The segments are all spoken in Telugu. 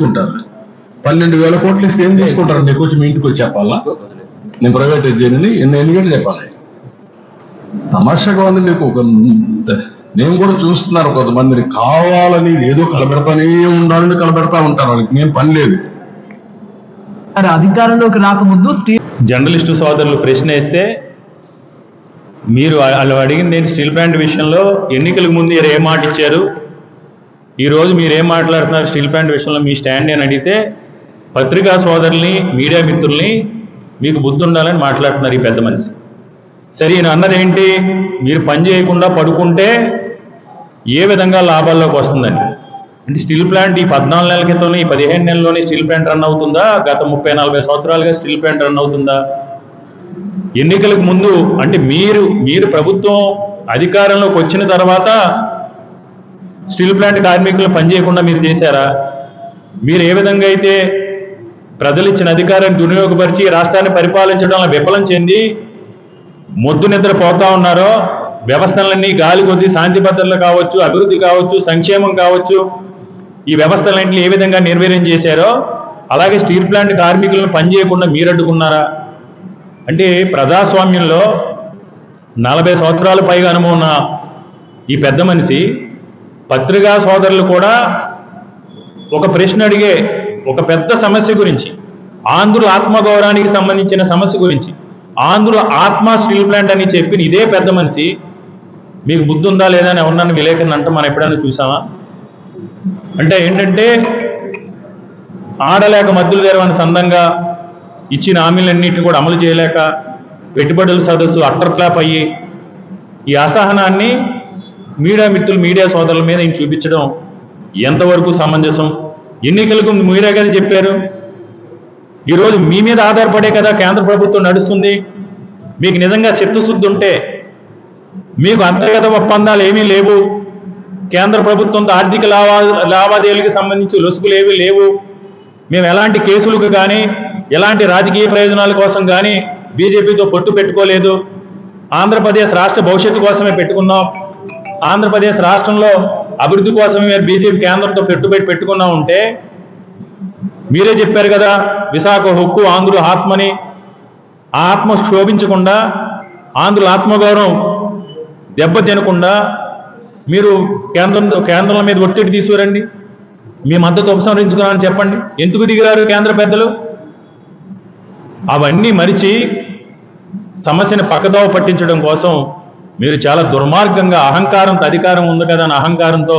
తీసుకుంటారు. పన్నెండు వేల కోట్లు ఇస్తే ఏం తీసుకుంటారు? నీకు వచ్చి మీ ఇంటికి వచ్చి చెప్పాలా? నేను ప్రైవేట్ చేయనని ఎన్ని ఎన్ని గంటలు చెప్పాలి? తమాషాగా ఉంది మీకు ఒక నేను కూడా చూస్తున్నారు కొంతమందిని. కావాలని ఏదో కలబెడతానే ఉండాలని కలబెడతా ఉంటారు. వాళ్ళకి నేను పని లేదు. అధికారంలోకి రాకముందు జర్నలిస్టు సోదరులు ప్రశ్న వేస్తే మీరు వాళ్ళు అడిగింది ఏంటి? స్టీల్ ప్లాంట్ విషయంలో ఎన్నికలకు ముందు మీరు ఏం మాట ఇచ్చారు. ఈరోజు మీరేం మాట్లాడుతున్నారు స్టీల్ ప్లాంట్ విషయంలో మీ స్టాండ్ అని అడిగితే పత్రికా సోదరుల్ని మీడియా మిత్రుల్ని మీకు బుద్ధి ఉండాలని మాట్లాడుతున్నారు ఈ పెద్ద మనిషి. సరే ఈయన అన్నది ఏంటి? మీరు పని చేయకుండా పడుకుంటే ఏ విధంగా లాభాల్లోకి వస్తుందని అంటే స్టీల్ ప్లాంట్ ఈ పద్నాలుగు నెలల క్రితం ఈ పదిహేను నెలల్లోనే స్టీల్ ప్లాంట్ రన్ అవుతుందా? గత ముప్పై నలభై సంవత్సరాలుగా స్టీల్ ప్లాంట్ రన్ అవుతుందా? ఎన్నికలకు ముందు అంటే మీరు మీరు ప్రభుత్వం అధికారంలోకి వచ్చిన తర్వాత స్టీల్ ప్లాంట్ కార్మికులు పనిచేయకుండా మీరు చేశారా? మీరు ఏ విధంగా అయితే ప్రజలు ఇచ్చిన అధికారాన్ని దుర్వినియోగపరిచి రాష్ట్రాన్ని పరిపాలించడంలో విఫలం చెంది మొద్దు నిద్ర పోతా ఉన్నారో వ్యవస్థలన్నీ గాలి కొద్ది శాంతి భద్రతలు కావచ్చు అభివృద్ధి కావచ్చు సంక్షేమం కావచ్చు ఈ వ్యవస్థలన్నింటినీ ఏ విధంగా నిర్వీర్యం చేశారో అలాగే స్టీల్ ప్లాంట్ కార్మికులను పనిచేయకుండా మీరు అడ్డుకున్నారా? అంటే ప్రజాస్వామ్యంలో నలభై సంవత్సరాల పైగా అనుభవం ఉన్న ఈ పెద్ద మనిషి పత్రికా సోదరులు కూడా ఒక ప్రశ్న అడిగే ఒక పెద్ద సమస్య గురించి ఆంధ్రుల ఆత్మగౌరవానికి సంబంధించిన సమస్య గురించి ఆంధ్రుల ఆత్మ స్టీల్ ప్లాంట్ అని చెప్పిన ఇదే పెద్ద మనిషి మీకు బుద్ధి ఉందా లేదా అని ఎవరన్నా విలేకరణ అంటే మనం ఎప్పుడైనా చూసామా? అంటే ఏంటంటే ఆడలేక మద్దులు తెరవని సందంగా ఇచ్చిన హామీలన్నింటినీ కూడా అమలు చేయలేక పెట్టుబడుల సదస్సు అట్టర్ క్లాప్ అయ్యి ఈ అసహనాన్ని మీడియా మిత్రులు మీడియా సోదరుల మీద ఈయన చూపించడం ఎంతవరకు సమంజసం? ఎన్నికలకు మీరే కదా చెప్పారు. ఈరోజు మీ మీద ఆధారపడే కదా కేంద్ర ప్రభుత్వం నడుస్తుంది. మీకు నిజంగా చిత్తశుద్ధి ఉంటే మీకు అంతర్గత ఒప్పందాలు ఏమీ లేవు. కేంద్ర ప్రభుత్వంతో ఆర్థిక లావా లావాదేవీలకు సంబంధించి లొసుగులు ఏవి లేవు. మేము ఎలాంటి కేసులకు కానీ ఎలాంటి రాజకీయ ప్రయోజనాల కోసం కానీ బీజేపీతో పొట్టు పెట్టుకోలేదు. ఆంధ్రప్రదేశ్ రాష్ట్ర భవిష్యత్తు కోసమే పెట్టుకున్నాం. ఆంధ్రప్రదేశ్ రాష్ట్రంలో అభివృద్ధి కోసమే మీరు బీజేపీ కేంద్రంతో పెట్టుబడి పెట్టుకున్నా ఉంటే మీరే చెప్పారు కదా విశాఖ హక్కు ఆంధ్రుల ఆత్మని. ఆ ఆత్మ క్షోభించకుండా ఆంధ్రుల ఆత్మగౌరవం దెబ్బ తినకుండా మీరు కేంద్రం కేంద్రం మీద ఒత్తిడి తీసుకురండి. మీ మద్దతు ఉపసంహరించుకున్నామని చెప్పండి. ఎందుకు దిగిరారు కేంద్ర పెద్దలు? అవన్నీ మరిచి సమస్యను పక్కదోవ పట్టించడం కోసం మీరు చాలా దుర్మార్గంగా అహంకారంతో అధికారం ఉంది కదా అని అహంకారంతో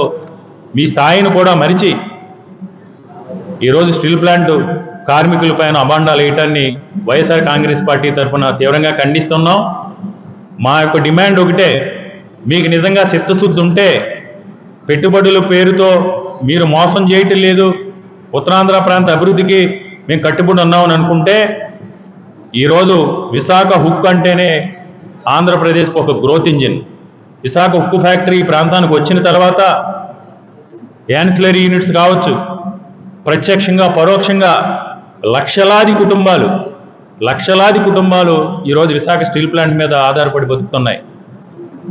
మీ స్థాయిని కూడా మరిచి ఈరోజు స్టీల్ ప్లాంట్ కార్మికులపైన అబాండాలు వేయటాన్ని వైఎస్ఆర్ కాంగ్రెస్ పార్టీ తరఫున తీవ్రంగా ఖండిస్తున్నాం. మా యొక్క డిమాండ్ ఒకటే మీకు నిజంగా చిత్తశుద్ధి ఉంటే పెట్టుబడుల పేరుతో మీరు మోసం చేయటం లేదు. ఉత్తరాంధ్ర ప్రాంత అభివృద్ధికి మేము కట్టుబడి ఉన్నామని అనుకుంటే ఈరోజు విశాఖ హుక్ అంటేనే ఆంధ్రప్రదేశ్కు ఒక గ్రోత్ ఇంజిన్ విశాఖ ఉక్కు ఫ్యాక్టరీ ప్రాంతానికి వచ్చిన తర్వాత యాన్సిలరీ యూనిట్స్ కావచ్చు. ప్రత్యక్షంగా పరోక్షంగా లక్షలాది కుటుంబాలు లక్షలాది కుటుంబాలు ఈరోజు విశాఖ స్టీల్ ప్లాంట్ మీద ఆధారపడి బతుకుతున్నాయి.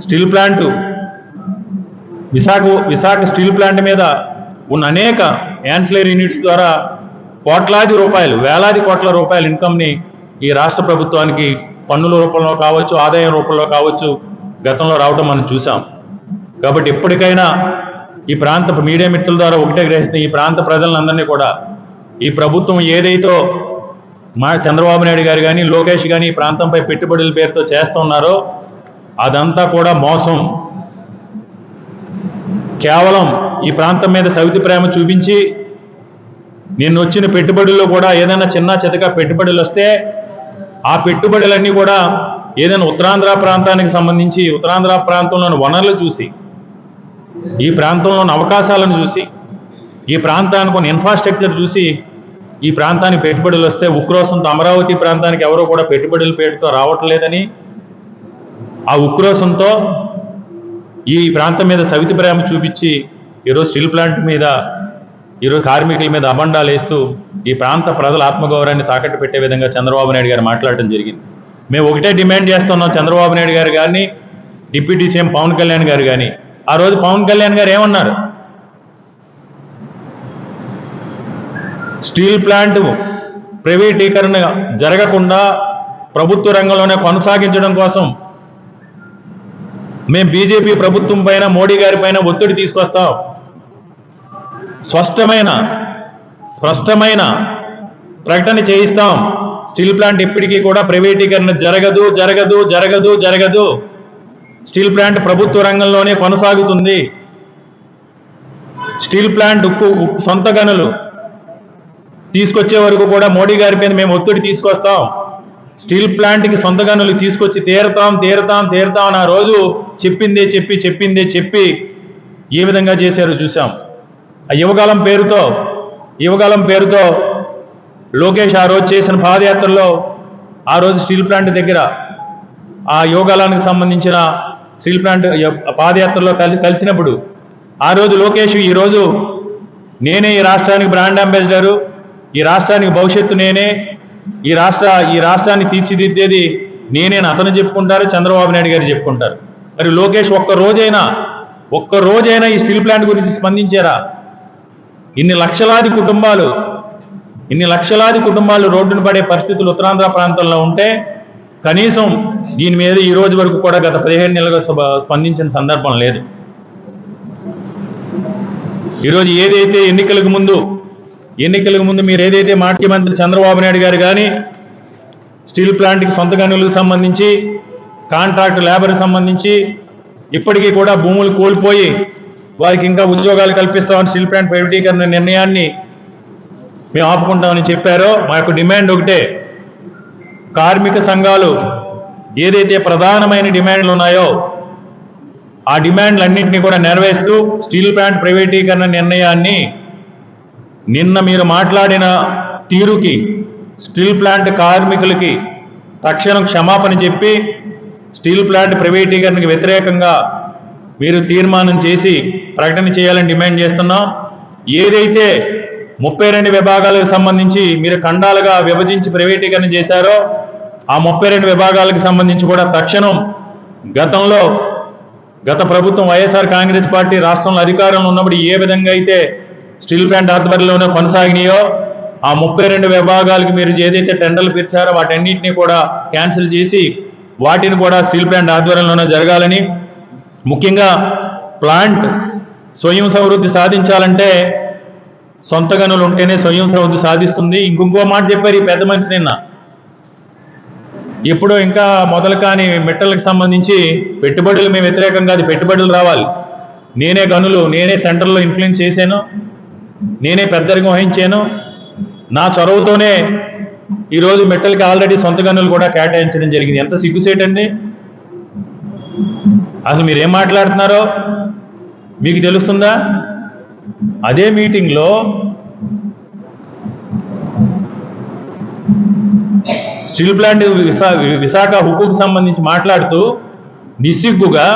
Steel plant Visakha Visakha steel plant మీద ఉన్న అనేక యాన్సిలరీ యూనిట్స్ ద్వారా కోట్లాది రూపాయలు వేలాది కోట్ల రూపాయల ఇన్కమ్ని ఈ రాష్ట్ర ప్రభుత్వానికి పన్నుల రూపంలో కావచ్చు ఆదాయం రూపంలో కావచ్చు గతంలో రావడం మనం చూసాం కాబట్టి ఎప్పటికైనా ఈ ప్రాంత మీడియా మిత్రుల ద్వారా ఒకటే గ్రహిస్తే ఈ ప్రాంత ప్రజలందరినీ కూడా ఈ ప్రభుత్వం ఏదైతే మా చంద్రబాబు నాయుడు గారు కానీ లోకేష్ కానీ ఈ ప్రాంతంపై పెట్టుబడుల పేరుతో చేస్తున్నారో అదంతా కూడా మోసం. కేవలం ఈ ప్రాంతం మీద సవితి ప్రేమ చూపించి నిన్న వచ్చిన పెట్టుబడుల్లో కూడా ఏదైనా చిన్న చితక పెట్టుబడులు వస్తే ఆ పెట్టుబడులన్నీ కూడా ఏదైనా ఉత్తరాంధ్ర ప్రాంతానికి సంబంధించి ఉత్తరాంధ్ర ప్రాంతంలోని వనరులు చూసి ఈ ప్రాంతంలోని అవకాశాలను చూసి ఈ ప్రాంతానికి కొన్ని ఇన్ఫ్రాస్ట్రక్చర్ చూసి ఈ ప్రాంతానికి పెట్టుబడులు వస్తే ఉక్రోసంతో అమరావతి ప్రాంతానికి ఎవరో కూడా పెట్టుబడులు పేరుతో రావట్లేదని ఆ ఉక్రోసంతో ఈ ప్రాంతం మీద సవితి ప్రేమ చూపించి ఈరోజు స్టీల్ ప్లాంట్ మీద ఈరోజు కార్మికుల మీద అబండాలు వేస్తూ ఈ ప్రాంత ప్రజల ఆత్మగౌరవాన్ని తాకట్టు పెట్టే విధంగా చంద్రబాబు నాయుడు గారు మాట్లాడటం జరిగింది. మేము ఒకటే డిమాండ్ చేస్తున్నాం చంద్రబాబు నాయుడు గారు కానీ డిప్యూటీ సీఎం పవన్ కళ్యాణ్ గారు కానీ ఆ రోజు పవన్ కళ్యాణ్ గారు ఏమన్నారు? స్టీల్ ప్లాంట్ ప్రైవేటీకరణ జరగకుండా ప్రభుత్వ రంగంలోనే కొనసాగించడం కోసం మేము బీజేపీ ప్రభుత్వం పైన మోడీ గారి పైన ఒత్తిడి తీసుకొస్తాం. స్పష్టమైన స్పష్టమైన ప్రకటన చేయిస్తాం. స్టీల్ ప్లాంట్ ఇప్పటికీ కూడా ప్రైవేటీకరణ జరగదు జరగదు జరగదు జరగదు. స్టీల్ ప్లాంట్ ప్రభుత్వ రంగంలోనే కొనసాగుతుంది. స్టీల్ ప్లాంట్ ఉక్కు ఉక్కు సొంత గనులు తీసుకొచ్చే వరకు కూడా మోడీ గారి మీద మేము ఒత్తిడి తీసుకొస్తాం. స్టీల్ ప్లాంట్కి సొంత గనులు తీసుకొచ్చి తీరతాం తీరతాం తీరతాం అని ఆ రోజు చెప్పిందే చెప్పి చెప్పిందే చెప్పి ఏ విధంగా చేశారో చూసాం ఆ యువకాలం పేరుతో యువకాలం పేరుతో లోకేష్ ఆ రోజు చేసిన పాదయాత్రలో ఆ రోజు స్టీల్ ప్లాంట్ దగ్గర ఆ యోగాలానికి సంబంధించిన స్టీల్ ప్లాంట్ పాదయాత్రలో కలిసి కలిసినప్పుడు ఆ రోజు లోకేష్ ఈ రోజు నేనే ఈ రాష్ట్రానికి బ్రాండ్ అంబాసిడరు ఈ రాష్ట్రానికి భవిష్యత్తు నేనే ఈ రాష్ట్ర ఈ రాష్ట్రాన్ని తీర్చిదిద్దేది నేనే అతను చెప్పుకుంటారు చంద్రబాబు నాయుడు గారు చెప్పుకుంటారు. మరి లోకేష్ ఒక్క రోజైనా ఒక్క రోజైనా ఈ స్టీల్ ప్లాంట్ గురించి స్పందించారా? ఇన్ని లక్షలాది కుటుంబాలు ఇన్ని లక్షలాది కుటుంబాలు రోడ్డున పడే పరిస్థితులు ఉత్తరాంధ్ర ప్రాంతంలో ఉంటే కనీసం దీని మీద ఈ రోజు వరకు కూడా గత పదిహేను నెలలుగా స్పందించిన సందర్భం లేదు. ఈరోజు ఏదైతే ఎన్నికలకు ముందు ఎన్నికలకు ముందు మీరు ఏదైతే ముఖ్యమంత్రి చంద్రబాబు నాయుడు గారు కానీ స్టీల్ ప్లాంట్కి సొంత గనులకు సంబంధించి కాంట్రాక్ట్ లేబర్కి సంబంధించి ఇప్పటికీ కూడా భూములు కోల్పోయి వారికి ఇంకా ఉద్యోగాలు కల్పిస్తామని స్టీల్ ప్లాంట్ ప్రైవేటీకరణ నిర్ణయాన్ని మేము ఆపుకుంటామని చెప్పారో మా యొక్క డిమాండ్ ఒకటే. కార్మిక సంఘాలు ఏదైతే ప్రధానమైన డిమాండ్లు ఉన్నాయో ఆ డిమాండ్లన్నింటినీ కూడా నెరవేరుస్తూ స్టీల్ ప్లాంట్ ప్రైవేటీకరణ నిర్ణయాన్ని నిన్న మీరు మాట్లాడిన తీరుకి స్టీల్ ప్లాంట్ కార్మికులకి తక్షణం క్షమాపణ చెప్పి స్టీల్ ప్లాంట్ ప్రైవేటీకరణకు వ్యతిరేకంగా మీరు తీర్మానం చేసి ప్రకటన చేయాలని డిమాండ్ చేస్తున్నాం. ఏదైతే ముప్పై రెండు విభాగాలకు సంబంధించి మీరు ఖండాలుగా విభజించి ప్రైవేటీకరణ చేశారో ఆ ముప్పై రెండు విభాగాలకు సంబంధించి కూడా తక్షణం గతంలో గత ప్రభుత్వం వైఎస్ఆర్ కాంగ్రెస్ పార్టీ రాష్ట్రంలో అధికారంలో ఉన్నప్పుడు ఏ విధంగా అయితే స్టీల్ ప్లాంట్ ఆధ్వర్యంలోనే కొనసాగినాయో ఆ ముప్పై రెండు విభాగాలకు మీరు ఏదైతే టెండర్లు పిలిచారో వాటన్నిటిని కూడా క్యాన్సిల్ చేసి వాటిని కూడా స్టీల్ ప్లాంట్ ఆధ్వర్యంలోనే జరగాలని ముఖ్యంగా ప్లాంట్ స్వయం సమృద్ధి సాధించాలంటే సొంత గనులు ఉంటేనే స్వయం సమృద్ధి సాధిస్తుంది. ఇంకొంకో మాట చెప్పారు ఈ పెద్ద మనిషి నిన్న. ఎప్పుడో ఇంకా మొదలు కాని మెట్టలకు సంబంధించి పెట్టుబడులు మేము వ్యతిరేకం కాదు పెట్టుబడులు రావాలి. నేనే గనులు నేనే సెంటర్లో ఇన్ఫ్లుయెన్స్ చేశాను నేనే పెద్దరికం వహించాను. నా చొరవతోనే ఈరోజు మెట్టలకి ఆల్రెడీ సొంత గనులు కూడా కేటాయించడం జరిగింది. ఎంత సిగ్గుసేటండి? అసలు మీరు ఏం మాట్లాడుతున్నారో మీకు తెలుస్తుందా? అదే మీటింగ్లో స్టీల్ ప్లాంట్ విశా విశాఖ హుక్కుకు సంబంధించి మాట్లాడుతూ నిస్సిగ్గుగా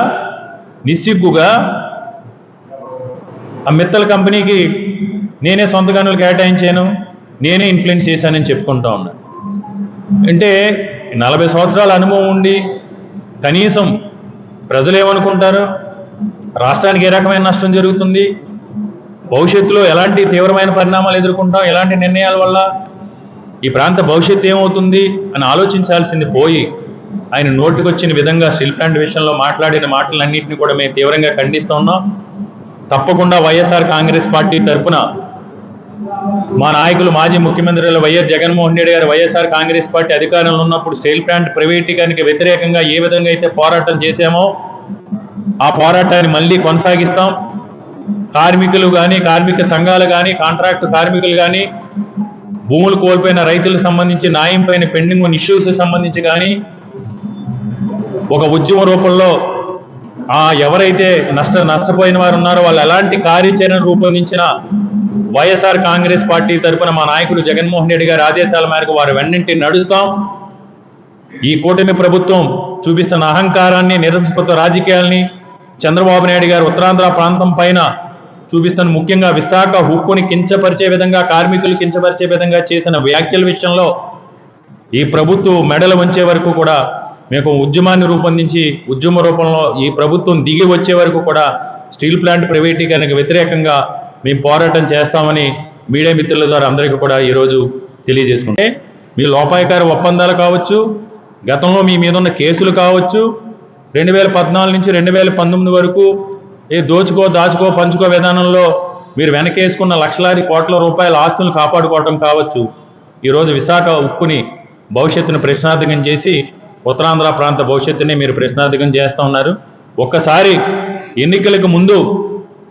నిస్సిగ్గుగా ఆ మిత్తల కంపెనీకి నేనే సొంత గనులు కేటాయించాను నేనే ఇన్ఫ్లుయెన్స్ చేశానని చెప్పుకుంటా ఉన్నా. అంటే నలభై సంవత్సరాల అనుభవం ఉండి కనీసం ప్రజలు ఏమనుకుంటారు? రాష్ట్రానికి ఏ రకమైన నష్టం జరుగుతుంది? భవిష్యత్తులో ఎలాంటి తీవ్రమైన పరిణామాలు ఎదుర్కొంటాం? ఎలాంటి నిర్ణయాల వల్ల ఈ ప్రాంత భవిష్యత్తు ఏమవుతుంది అని ఆలోచించాల్సింది పోయి ఆయన నోటికొచ్చిన విధంగా స్టీల్ ప్లాంట్ విషయంలో మాట్లాడిన మాటలన్నింటినీ కూడా మేము తీవ్రంగా ఖండిస్తూ ఉన్నాం. తప్పకుండా వైఎస్ఆర్ కాంగ్రెస్ పార్టీ తరఫున మా నాయకులు మాజీ ముఖ్యమంత్రులు వైఎస్ జగన్మోహన్ రెడ్డి గారు వైఎస్ఆర్ కాంగ్రెస్ పార్టీ అధికారంలో ఉన్నప్పుడు స్టీల్ ప్లాంట్ ప్రైవేటీకరణకి వ్యతిరేకంగా ఏ విధంగా అయితే పోరాటం చేశామో ఆ పోరాటాన్ని మళ్ళీ కొనసాగిస్తాం. కార్మికులు కానీ కార్మిక సంఘాలు కానీ కాంట్రాక్ట్ కార్మికులు కానీ భూములు కోల్పోయిన రైతులకు సంబంధించి న్యాయం పైన పెండింగ్ ఉన్న ఇష్యూస్ సంబంధించి కానీ ఒక ఉద్యమ రూపంలో ఎవరైతే నష్ట నష్టపోయిన వారు ఉన్నారో వాళ్ళు ఎలాంటి కార్యాచరణ రూపొందించిన వైఎస్ఆర్ కాంగ్రెస్ పార్టీ తరఫున మా నాయకుడు జగన్మోహన్ రెడ్డి గారి ఆదేశాల మేరకు వారు వెన్నింటి నడుస్తాం. ఈ కూటమి ప్రభుత్వం చూపిస్తున్న అహంకారాన్ని నిరంకుశ రాజకీయాల్ని చంద్రబాబు నాయుడు గారు ఉత్తరాంధ్ర ప్రాంతం పైన చూపిస్తున్న ముఖ్యంగా విశాఖ హుక్కుని కించపరిచే విధంగా కార్మికులు కించపరిచే విధంగా చేసిన వ్యాఖ్యల విషయంలో ఈ ప్రభుత్వం మెడలు వంచే వరకు కూడా మేము ఉద్యమాన్ని రూపొందించి ఉద్యమ రూపంలో ఈ ప్రభుత్వం దిగి వచ్చే వరకు కూడా స్టీల్ ప్లాంట్ ప్రైవేటీకరణకు వ్యతిరేకంగా మేము పోరాటం చేస్తామని మీడియా మిత్రుల ద్వారా అందరికీ కూడా ఈరోజు తెలియజేసుకుంటే మీ లోపాయకార ఒప్పందాలు కావచ్చు గతంలో మీ మీద ఉన్న కేసులు కావచ్చు రెండు వేల పద్నాలుగు నుంచి రెండు వేల పంతొమ్మిది వరకు ఏ దోచుకో దాచుకో పంచుకో విధానంలో మీరు వెనకేసుకున్న లక్షలాది కోట్ల రూపాయల ఆస్తులను కాపాడుకోవటం కావచ్చు. ఈరోజు విశాఖ ఉక్కుని భవిష్యత్తును ప్రశ్నార్థకం చేసి ఉత్తరాంధ్ర ప్రాంత భవిష్యత్తుని మీరు ప్రశ్నార్థకం చేస్తూ ఉన్నారు. ఒక్కసారి ఎన్నికలకు ముందు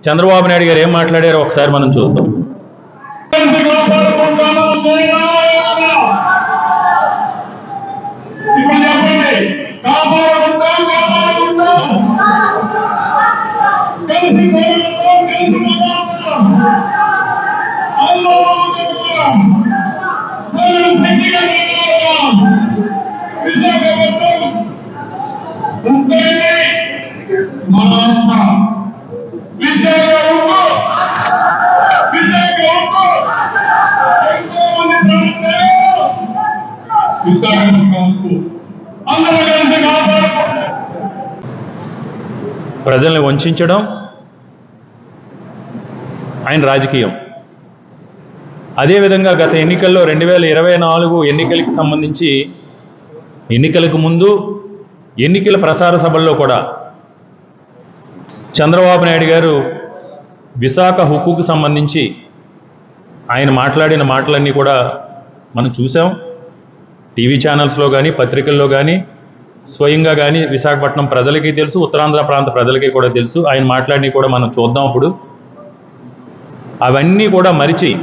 చంద్రబాబు నాయుడు గారు ఏం మాట్లాడారో ఒకసారి మనం చూద్దాం. ప్రజల్ని ఆయన రాజకీయం. అదేవిధంగా గత ఎన్నికల్లో రెండు వేల ఇరవై నాలుగు ఎన్నికలకి సంబంధించి ఎన్నికలకు ముందు ఎన్నికల ప్రసార సభల్లో కూడా చంద్రబాబు నాయుడు గారు విశాఖ హుక్కుకు సంబంధించి ఆయన మాట్లాడిన మాటలన్నీ కూడా మనం చూసాం. టీవీ ఛానల్స్లో కానీ పత్రికల్లో కానీ స్వయంగా కానీ విశాఖపట్నం ప్రజలకి తెలుసు ఉత్తరాంధ్ర ప్రాంత ప్రజలకి కూడా తెలుసు. ఆయన మాట్లాడినవి కూడా మనం చూద్దాం ఇప్పుడు. అవన్నీ కూడా మరిచి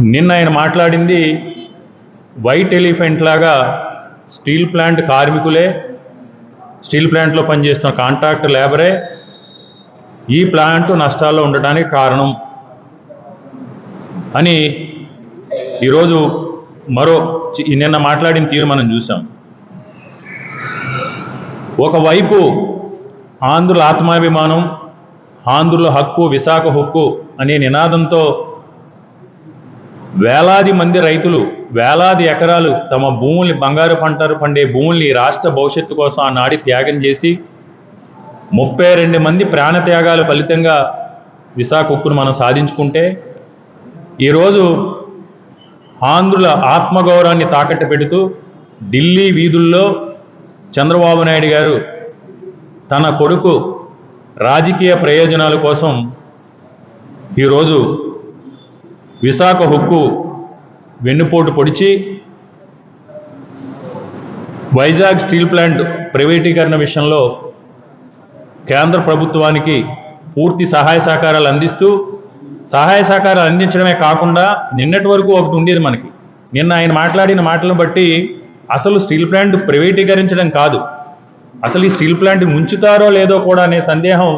నిన్న ఆయన మాట్లాడింది వైట్ ఎలిఫెంట్ లాగా స్టీల్ ప్లాంట్ కార్మికులే స్టీల్ ప్లాంట్లో పనిచేస్తున్న కాంట్రాక్ట్ లేబరే ఈ ప్లాంట్ నష్టాల్లో ఉండడానికి కారణం అని ఈరోజు మరో చి- నిన్న మాట్లాడిన తీరు మనం చూసాం ఒకవైపు ఆంధ్రుల ఆత్మాభిమానం ఆంధ్రుల హక్కు విశాఖ హక్కు అనే నినాదంతో వేలాది మంది రైతులు వేలాది ఎకరాలు తమ భూముల్ని బంగారు పంటలు పండే భూముల్ని రాష్ట్ర భవిష్యత్తు కోసం ఆనాడి త్యాగం చేసి ముప్పై రెండు మంది ప్రాణత్యాగాల ఫలితంగా విశాఖ ఉక్కును మనం సాధించుకుంటే ఈరోజు ఆంధ్రుల ఆత్మగౌరవాన్ని తాకట్టు పెడుతూ ఢిల్లీ వీధుల్లో చంద్రబాబు నాయుడు గారు తన కొడుకు రాజకీయ ప్రయోజనాల కోసం ఈరోజు విశాఖ హుక్కు వెన్నుపోటు పొడిచి వైజాగ్ స్టీల్ ప్లాంట్ ప్రైవేటీకరణ విషయంలో కేంద్ర ప్రభుత్వానికి పూర్తి సహాయ సహకారాలు అందిస్తూ సహాయ సహకారాలు అందించడమే కాకుండా నిన్నటి వరకు ఒకటి ఉండేది మనకి. నిన్న ఆయన మాట్లాడిన మాటలను బట్టి అసలు స్టీల్ ప్లాంట్ ప్రైవేటీకరించడం కాదు. అసలు ఈ స్టీల్ ప్లాంట్ ఉంచుతారో లేదో కూడా అనే సందేహం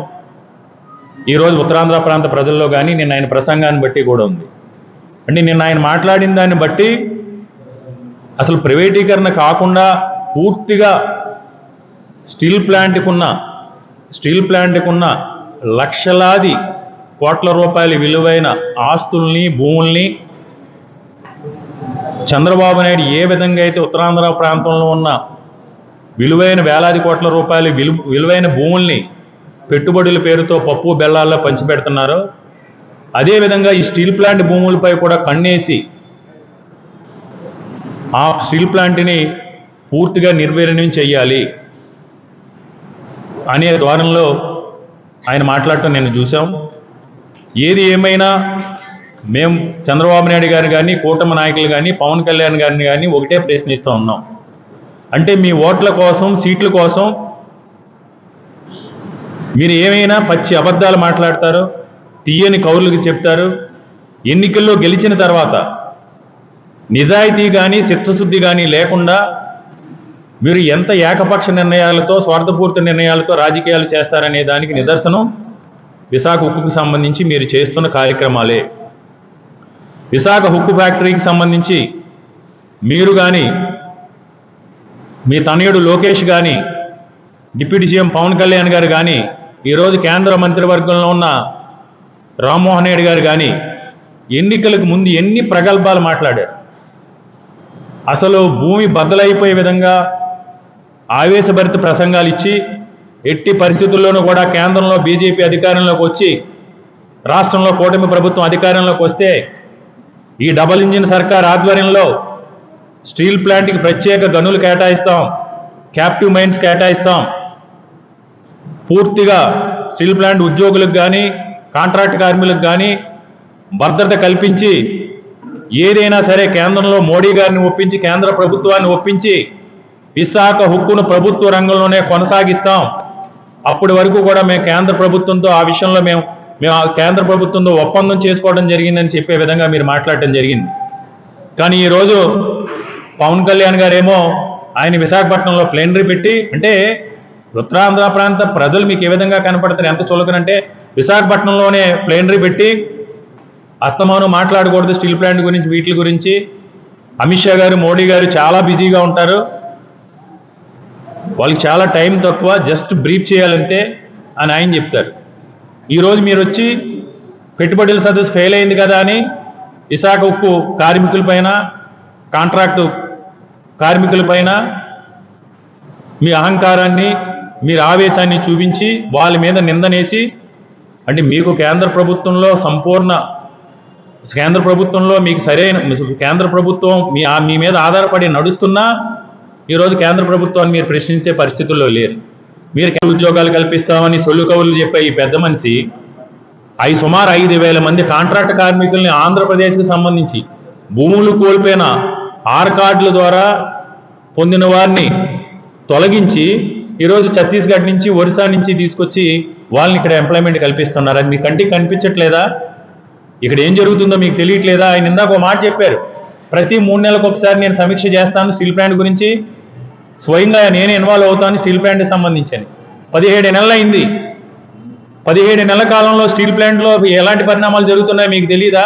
ఈరోజు ఉత్తరాంధ్ర ప్రాంత ప్రజల్లో కానీ నిన్న ఆయన ప్రసంగాన్ని బట్టి కూడా ఉంది. అంటే నిన్న ఆయన మాట్లాడిన దాన్ని బట్టి అసలు ప్రైవేటీకరణ కాకుండా పూర్తిగా స్టీల్ ప్లాంట్కి ఉన్న స్టీల్ ప్లాంట్కి ఉన్న లక్షలాది కోట్ల రూపాయల విలువైన ఆస్తుల్ని భూముల్ని చంద్రబాబు నాయుడు ఏ విధంగా అయితే ఉత్తరాంధ్ర ప్రాంతంలో ఉన్న విలువైన వేలాది కోట్ల రూపాయలు విలు విలువైన భూముల్ని పెట్టుబడుల పేరుతో పప్పు బెల్లాల్లో పంచిపెడుతున్నారో అదేవిధంగా ఈ స్టీల్ ప్లాంట్ భూములపై కూడా కన్నేసి ఆ స్టీల్ ప్లాంట్ని పూర్తిగా నిర్వీర్యం చేయాలి అనే ధోరణిలో ఆయన మాట్లాడటం నేను చూసాం ఏది ఏమైనా మేము చంద్రబాబు నాయుడు గారు కానీ కూటమి నాయకులు కానీ పవన్ కళ్యాణ్ గారిని కానీ ఒకటే ప్రశ్నిస్తూ ఉన్నాం. అంటే మీ ఓట్ల కోసం సీట్ల కోసం మీరు ఏమైనా పచ్చి అబద్ధాలు మాట్లాడతారు తీయని కౌరులకు చెప్తారు ఎన్నికల్లో గెలిచిన తర్వాత నిజాయితీ కానీ చిత్తశుద్ధి కానీ లేకుండా మీరు ఎంత ఏకపక్ష నిర్ణయాలతో స్వార్థపూర్తి నిర్ణయాలతో రాజకీయాలు చేస్తారనే దానికి నిదర్శనం విశాఖ ఉక్కుకు సంబంధించి మీరు చేస్తున్న కార్యక్రమాలే. విశాఖ హుక్కు ఫ్యాక్టరీకి సంబంధించి మీరు కానీ మీ తనయుడు లోకేష్ కానీ డిప్యూటీ సీఎం పవన్ కళ్యాణ్ గారు కానీ ఈరోజు కేంద్ర మంత్రివర్గంలో ఉన్న రామ్మోహన్ రెడ్డి గారు కానీ ఎన్నికలకు ముందు ఎన్ని ప్రగల్భాలు మాట్లాడారు? అసలు భూమి బద్దలైపోయే విధంగా ఆవేశభరిత ప్రసంగాలు ఇచ్చి ఎట్టి పరిస్థితుల్లోనూ కూడా కేంద్రంలో బీజేపీ అధికారంలోకి వచ్చి రాష్ట్రంలో కూటమి ప్రభుత్వం అధికారంలోకి వస్తే ఈ డబల్ ఇంజిన్ సర్కార్ ఆధ్వర్యంలో స్టీల్ ప్లాంట్కి ప్రత్యేక గనులు కేటాయిస్తాం క్యాప్టివ్ మైన్స్ కేటాయిస్తాం. పూర్తిగా స్టీల్ ప్లాంట్ ఉద్యోగులకు కానీ కాంట్రాక్ట్ కార్మికులకు కానీ భద్రత కల్పించి ఏదైనా సరే కేంద్రంలో మోడీ గారిని ఒప్పించి కేంద్ర ప్రభుత్వాన్ని ఒప్పించి విశాఖ హుక్కును ప్రభుత్వ రంగంలోనే కొనసాగిస్తాం. అప్పటి వరకు కూడా మేము కేంద్ర ప్రభుత్వంతో ఆ విషయంలో మేము మేము ఆ కేంద్ర ప్రభుత్వంతో ఒప్పందం చేసుకోవడం జరిగిందని చెప్పే విధంగా మీరు మాట్లాడటం జరిగింది. కానీ ఈరోజు పవన్ కళ్యాణ్ గారేమో ఆయన విశాఖపట్నంలో ప్లేనరీ పెట్టి అంటే ఉత్తరాంధ్ర ప్రాంత ప్రజలు మీకు ఏ విధంగా కనపడతారు ఎంత చులకనంటే విశాఖపట్నంలోనే ప్లేనరీ పెట్టి అస్తమానం మాట్లాడకూడదు స్టీల్ ప్లాంట్ గురించి వీటి గురించి. అమిత్ షా గారు మోడీ గారు చాలా బిజీగా ఉంటారు. వాళ్ళకి చాలా టైం తక్కువ జస్ట్ బ్రీఫ్ చేయాలంటే అని ఆయన చెప్తారు. ఈరోజు మీరు వచ్చి పెట్టుబడుల సదస్సు ఫెయిల్ అయింది కదా అని విశాఖ ఉక్కు కార్మికులపైన కాంట్రాక్టు కార్మికులపైన మీ అహంకారాన్ని మీరు ఆవేశాన్ని చూపించి వాళ్ళ మీద నిందనేసి అంటే మీకు కేంద్ర ప్రభుత్వంలో సంపూర్ణ కేంద్ర ప్రభుత్వంలో మీకు సరైన కేంద్ర ప్రభుత్వం మీ ఆ- మీ మీద ఆధారపడి నడుస్తున్నా ఈరోజు కేంద్ర ప్రభుత్వాన్ని మీరు ప్రశ్నించే పరిస్థితుల్లో లేరు. మీరు ఉద్యోగాలు కల్పిస్తామని సొల్లు కవులు చెప్పే ఈ పెద్ద మనిషి ఐదు సుమారు ఐదు వేల మంది కాంట్రాక్ట్ కార్మికుల్ని ఆంధ్రప్రదేశ్కి సంబంధించి భూములు కోల్పోయిన ఆర్ కార్డుల ద్వారా పొందిన వారిని తొలగించి ఈరోజు ఛత్తీస్గఢ్ నుంచి ఒరిస్సా నుంచి తీసుకొచ్చి వాళ్ళని ఇక్కడ ఎంప్లాయ్మెంట్ కల్పిస్తున్నారు అది మీ కంటికి కనిపించట్లేదా? ఇక్కడ ఏం జరుగుతుందో మీకు తెలియట్లేదా? ఆయన ఇందాక ఒక మాట చెప్పారు. ప్రతి మూడు నెలలకు ఒకసారి నేను సమీక్ష చేస్తాను స్టీల్ ప్లాంట్ గురించి. స్వయంగా నేనే ఇన్వాల్వ్ అవుతాను స్టీల్ ప్లాంట్కి సంబంధించి పదిహేడు నెలలు అయింది పదిహేడు నెలల కాలంలో స్టీల్ ప్లాంట్లో ఎలాంటి పరిణామాలు జరుగుతున్నాయో మీకు తెలియదా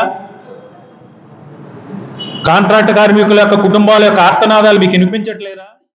కాంట్రాక్ట్ కార్మికుల యొక్క కుటుంబాల యొక్క ఆర్తనాదాలు మీకు వినిపించట్లేదా?